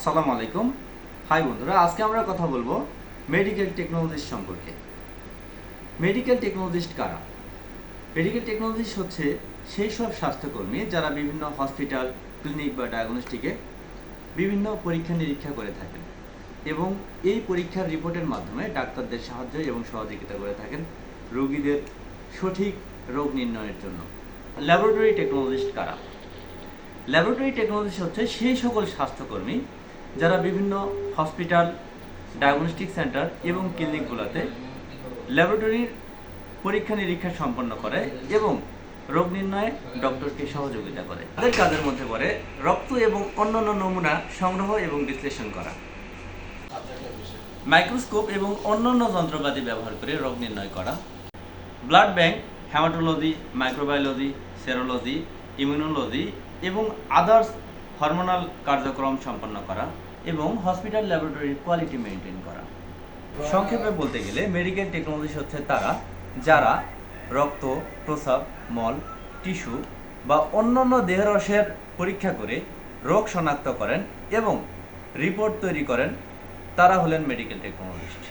আসসালামু আলাইকুম। হাই বন্ধুরা, আজকে আমরা কথা বলব মেডিকেল টেকনোলজিস্ট সম্পর্কে। মেডিকেল টেকনোলজিস্ট কারা? মেডিকেল টেকনোলজিস্ট হচ্ছে সেই সব স্বাস্থ্যকর্মী যারা বিভিন্ন হসপিটাল ক্লিনিক বা ডায়াগনস্টিকে বিভিন্ন পরীক্ষা নিরীক্ষা করে থাকেন এবং এই পরীক্ষার রিপোর্টের মাধ্যমে ডাক্তারদের সাহায্য এবং সহযোগিতা করে থাকেন রোগীদের সঠিক রোগ নির্ণয়ের জন্য। ল্যাবরেটরি টেকনোলজিস্ট কারা? ল্যাবরেটরি টেকনোলজি হচ্ছে সেই সকল স্বাস্থ্যকর্মী যারা বিভিন্ন হসপিটাল ডায়াগনস্টিক সেন্টার এবং ক্লিনিকগুলোতে ল্যাবরেটরির পরীক্ষা নিরীক্ষা সম্পন্ন করে এবং রোগ নির্ণয়ে ডক্টরকে সহযোগিতা করে। তাদের কাজের মধ্যে পড়ে রক্ত এবং অন্যান্য নমুনা সংগ্রহ এবং বিশ্লেষণ করা। মাইক্রোস্কোপ এবং অন্যান্য যন্ত্রপাতি ব্যবহার করে রোগ নির্ণয় করা। Blood bank haematology microbiology serology immunology এবং আদার্স হরমোনাল কার্যক্রম সম্পন্ন করা এবং হসপিটাল ল্যাবরেটরির কোয়ালিটি মেনটেন করা। সংক্ষেপে বলতে গেলে মেডিকেল টেকনোলজি হচ্ছে তারা, যারা রক্ত, প্রস্রাব, মল, টিস্যু বা অন্যান্য দেহরসের পরীক্ষা করে রোগ শনাক্ত করেন এবং রিপোর্ট তৈরি করেন। তারা হলেন মেডিকেল টেকনোলজিস্ট।